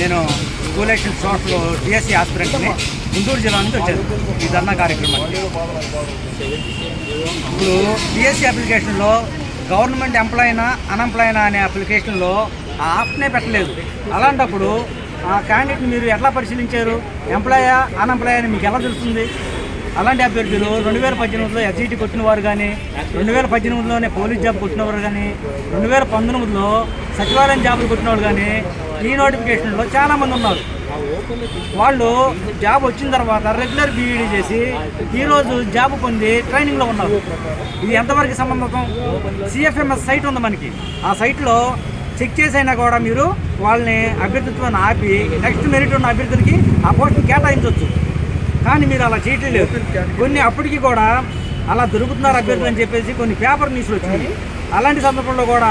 నేను కూలేషన్ ఎక్షన్ సోషల్ డిఎస్సి ఆస్పిరెంట్ని గుంటూరు జిల్లా నుంచి వచ్చాను. ఈ ధర్నా కార్యక్రమానికి. ఇప్పుడు డిఎస్సి అప్లికేషన్లో గవర్నమెంట్ ఎంప్లాయినా అన్ఎంప్లాయినా అనే అప్లికేషన్లో ఆ ఆప్నే పెట్టలేదు. అలాంటప్పుడు ఆ క్యాండిడేట్ని మీరు ఎట్లా పరిశీలించారు? ఎంప్లాయా అన్ఎంప్లాయ్ అని మీకు ఎలా తెలుస్తుంది? అలాంటి అభ్యర్థులు రెండు వేల పద్దెనిమిదిలో ఎస్జీటీ కొట్టిన వారు కానీ రెండు వేల పద్దెనిమిదిలోనే పోలీస్ జాబ్ కొట్టినవారు కానీ రెండు వేల పంతొమ్మిదిలో సచివాలయం జాబులు కొట్టినవారు కానీ ఈ నోటిఫికేషన్లో చాలామంది ఉన్నారు. వాళ్ళు జాబ్ వచ్చిన తర్వాత రెగ్యులర్ బీఈడీ చేసి ఈరోజు జాబ్ పొంది ట్రైనింగ్లో ఉన్నారు. ఇది ఎంతవరకు సంబంధం? సిఎఫ్ఎంఎస్ సైట్ ఉంది మనకి. ఆ సైట్లో చెక్ చేసైనా కూడా మీరు వాళ్ళని అభ్యర్థిత్వాన్ని ఆపి నెక్స్ట్ మెరిట్ ఉన్న అభ్యర్థులకి ఆ పోస్ట్ని కేటాయించవచ్చు కానీ మీరు అలా చేయట్లేదు. కొన్ని అప్పటికి కూడా అలా దొరుకుతున్నారు అభ్యర్థులు అని చెప్పేసి కొన్ని పేపర్ న్యూస్లు వచ్చినాయి అలాంటి సందర్భంలో కూడా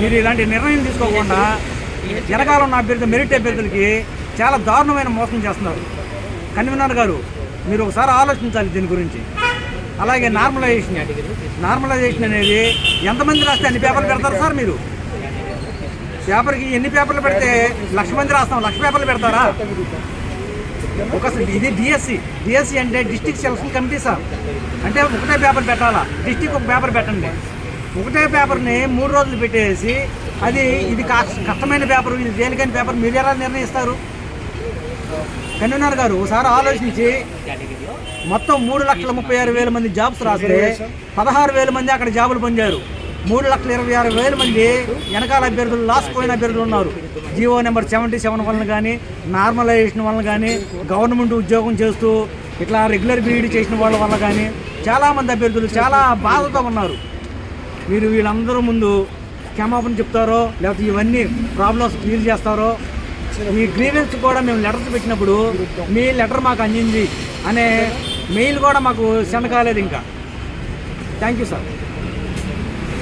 మీరు ఇలాంటి నిర్ణయం తీసుకోకుండా వెనకాల ఉన్న అభ్యర్థి మెరిట్ అభ్యర్థులకి చాలా దారుణమైన మోసం చేస్తున్నారు. కన్వీనర్ గారు మీరు ఒకసారి ఆలోచించాలి దీని గురించి. అలాగే నార్మలైజేషన్. నార్మలైజేషన్ అనేది ఎంతమంది రాస్తే అన్ని పేపర్లు పెడతారు సార్ మీరు? పేపర్కి ఎన్ని పేపర్లు పెడితే లక్ష మంది రాస్తాం లక్ష పేపర్లు పెడతారా? ఒకసారి ఇది డిఎస్సి డిఎస్సి అంటే డిస్టిక్ సెలక్షన్ కమిటీ సార్. అంటే ఒకటే పేపర్ పెట్టాలా? డిస్టిక్ ఒక పేపర్ పెట్టండి. ఒకటే పేపర్ని మూడు రోజులు పెట్టేసి అది ఇది కా- కష్టమైన పేపర్ ఇది తేలికైన పేపర్ మీరు ఎలా నిర్ణయిస్తారు? కన్వీనర్ గారు ఒకసారి ఆలోచించి మొత్తం మూడు లక్షల ముప్పై ఆరు వేల మంది జాబ్స్ రాస్తే పదహారు వేల మంది అక్కడ జాబులు పొందారు. మూడు లక్షల ఇరవై ఆరు వేల మంది వెనకాల అభ్యర్థులు లాస్ట్ పోయిన అభ్యర్థులు ఉన్నారు. జియో నెంబర్ సెవెంటీ సెవెన్ వలన కానీ నార్మలైజేషన్ వలన కానీ గవర్నమెంట్ ఉద్యోగం చేస్తూ ఇట్లా రెగ్యులర్ బీఈడి చేసిన వాళ్ళ వల్ల కానీ చాలామంది అభ్యర్థులు చాలా బాధతో ఉన్నారు. మీరు వీళ్ళందరూ ముందు క్షమాపణ చెప్తారో లేకపోతే ఇవన్నీ ప్రాబ్లమ్స్ క్లియర్ చేస్తారో ఈ గ్రీవెన్స్ కూడా మేము లెటర్స్ పెట్టినప్పుడు మీ లెటర్ మాకు అందింది అనే మెయిల్ కూడా మాకు సెండ్ కాలేదు ఇంకా. Thank you sir.